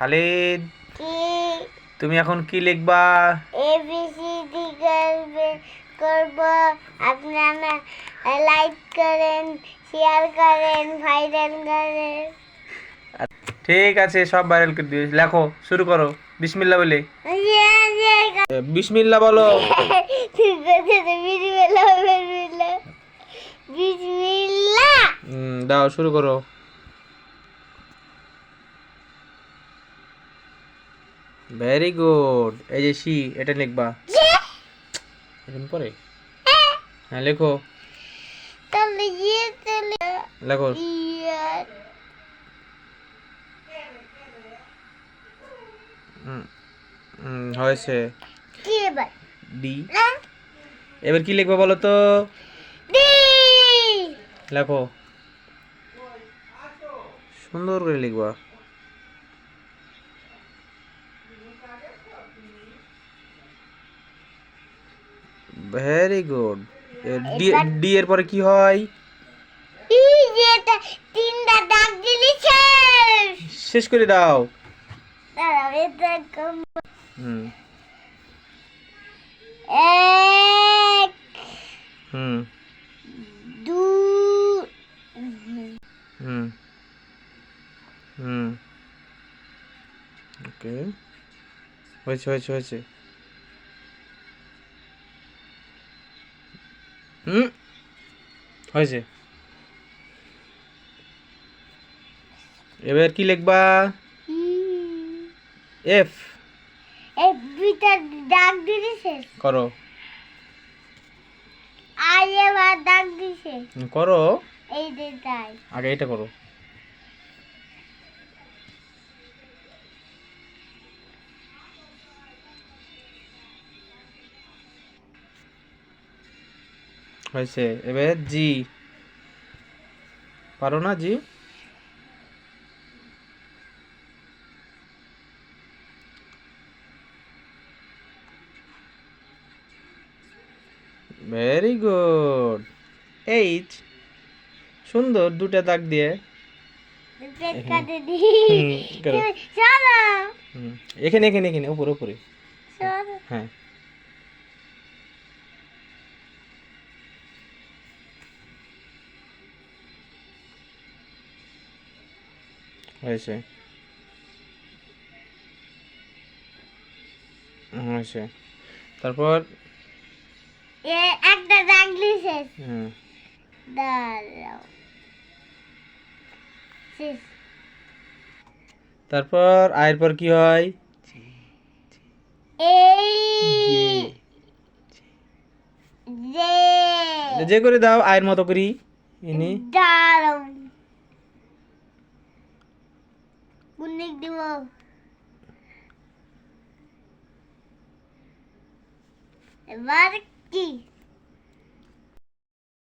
খালিদ তুমি এখন কি লিখবা? এবিসিডি করবে করব। আপনারা লাইক করেন শেয়ার করেন ভাইরাল করেন। ঠিক আছে সব ভাইরাল করে দিও লেখো শুরু করো। বিসমিল্লা বলে। এ, বিসমিল্লা বলো। ঠিক বিসমিল্লাহ দাও শুরু করো। ভেরি গুড এই যে সি এটা লিখবা। এরকম পরে হ্যাঁ লেখো। লেখো। ইয়ার। হুম, হুম, হয়েছে। কি এবার? ডি। এবার কি লিখবা বলো তো? ডি। লেখো। সুন্দর করে লিখবা। ভেরি গুড ডি এর পরে কি হয়? এই যে তিনটা দাগ দিলি শেষ। শেষ করে দাও। হুম। এক হুম। দু হুম। হুম। ওকে। হয়েছে হয়েছে হয়েছে। হুম? হয়েছে। এবার কি লিখবা? এফ এই দুইটা দাগ দিয়েছে করো। আই এবার দাগ দিছে করো। এই দুটাই আগে এটা করো। হয়েছে। এবার জি। পারো না জি? ভেরি গুড এইট সুন্দর দুটা দাগ দিয়ে। এখানে এখানে এখানে উপরে উপরে। হ্যাঁ। হয়েছে হয়েছে তারপর? এ একটা শেষ। হুম, দাঁড়াও। শেষ। তারপর আয়ের পর কি হয়? যে যে করে দাও আয়ের মতো করি। ইনি। দাঁড়াও। অনেক দিব এবার কি